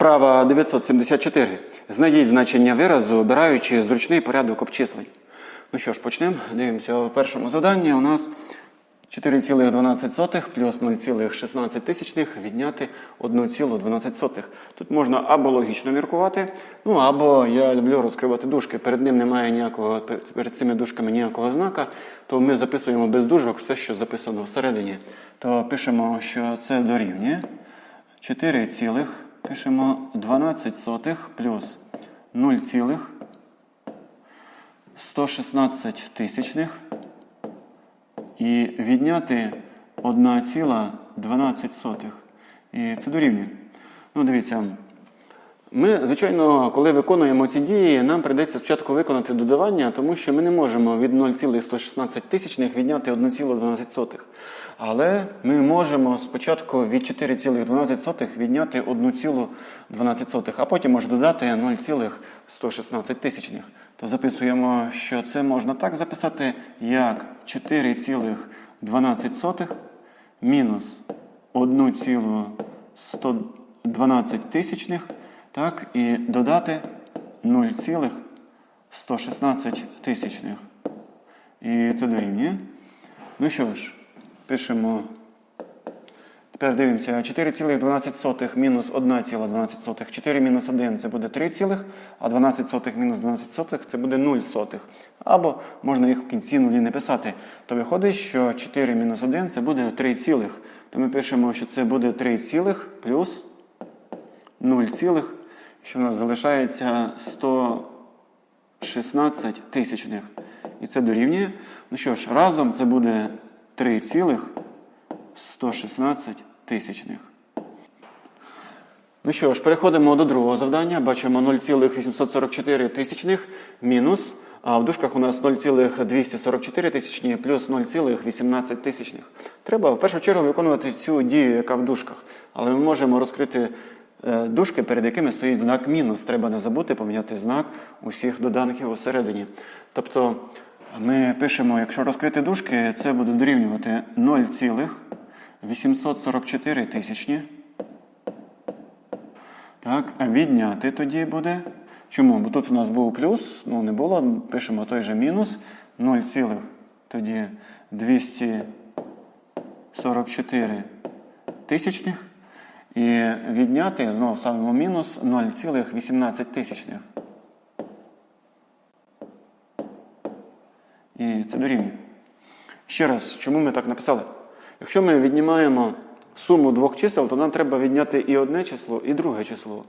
Вправа 974. Знайдіть значення виразу, обираючи зручний порядок обчислень. Ну що ж, почнемо. Дивимося у першому заданні. У нас 4,12 плюс 0,16 відняти 1,12. Тут можна або логічно міркувати, ну або я люблю розкривати дужки. Перед ним немає ніякого, перед цими дужками ніякого знака, то ми записуємо без дужок все, що записано всередині. То пишемо, що це дорівнює 4, цілих, пишемо 12 сотих плюс 0,116 тисячних і відняти 1,12. І це дорівнює. Ну, дивіться. Ми, звичайно, коли виконуємо ці дії, нам прийдеться спочатку виконати додавання, тому що ми не можемо від 0,116 тисячних відняти 1,12. Але ми можемо спочатку від 4,12 відняти 1,12, а потім може додати 0,116 тисячних. То записуємо, що це можна так записати, як 4,12 мінус 1,112 тисячних, так, і додати 0,116 тисячних. І це дорівнює. Ну що ж, пишемо. Тепер дивимося, 4,12 мінус 1,12. 4 мінус 1 це буде 3, цілих, а 12 сотих мінус 12 сотих це буде 0 сотих. Або можна їх в кінці нулі не писати. То виходить, що 4 мінус 1 це буде 3 цілих. То ми пишемо, що це буде 3 цілих плюс 0 цілих, що в нас залишається 116 тисячних. І це дорівнює. Ну що ж, разом це буде 3 цілих 116 тисячних. Ну що ж, переходимо до другого завдання. Бачимо 0,844 тисячних мінус. А в дужках у нас 0,244 тисячні плюс 0,18 тисячних. Треба в першу чергу виконувати цю дію, яка в дужках. Але ми можемо розкрити дужки, перед якими стоїть знак мінус. Треба не забути поміняти знак усіх доданків усередині. Тобто ми пишемо, якщо розкрити дужки, це буде дорівнювати 0,844 тисячні. Так, а відняти тоді буде. Чому? Бо тут у нас був плюс, ну не було, пишемо той же мінус 0, тоді 244 тисячних. І відняти, знову ставимо мінус 0,18 тисячних. І це дорівнює. Ще раз, чому ми так написали? Якщо ми віднімаємо суму двох чисел, то нам треба відняти і одне число, і друге число.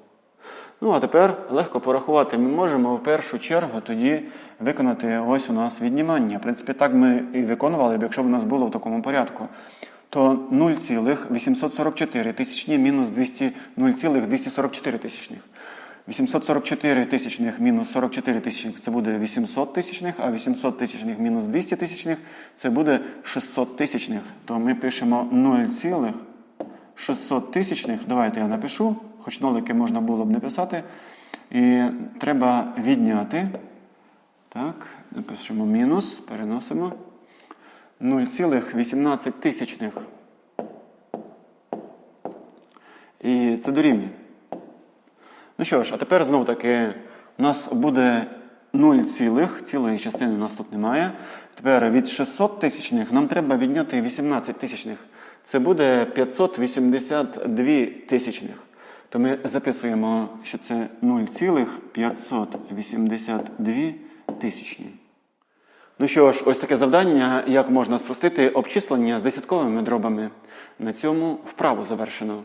Ну, а тепер легко порахувати. Ми можемо в першу чергу тоді виконати ось у нас віднімання. В принципі, так ми і виконували б, якщо б у нас було в такому порядку. То 0,844 тисячні мінус 200, 0,244 тисячних. 844 тисячних мінус 44 тисячних це буде 800 тисячних, а 800 тисячних мінус 200 тисячних це буде 600 тисячних. То ми пишемо 0,600 тисячних. Давайте я напишу, хоч нолики можна було б не писати. І треба відняти. Так, напишемо мінус, переносимо. 0,18 тисячних. І це дорівнює. Ну що ж, а тепер знову таки у нас буде 0 цілих, цілої частини у нас тут немає. Тепер від 600 тисячних нам треба відняти 18 тисячних. Це буде 582 тисячних. То ми записуємо, що це 0,582 тисячні. Ну що ж, ось таке завдання, як можна спростити обчислення з десятковими дробами. На цьому вправу завершено.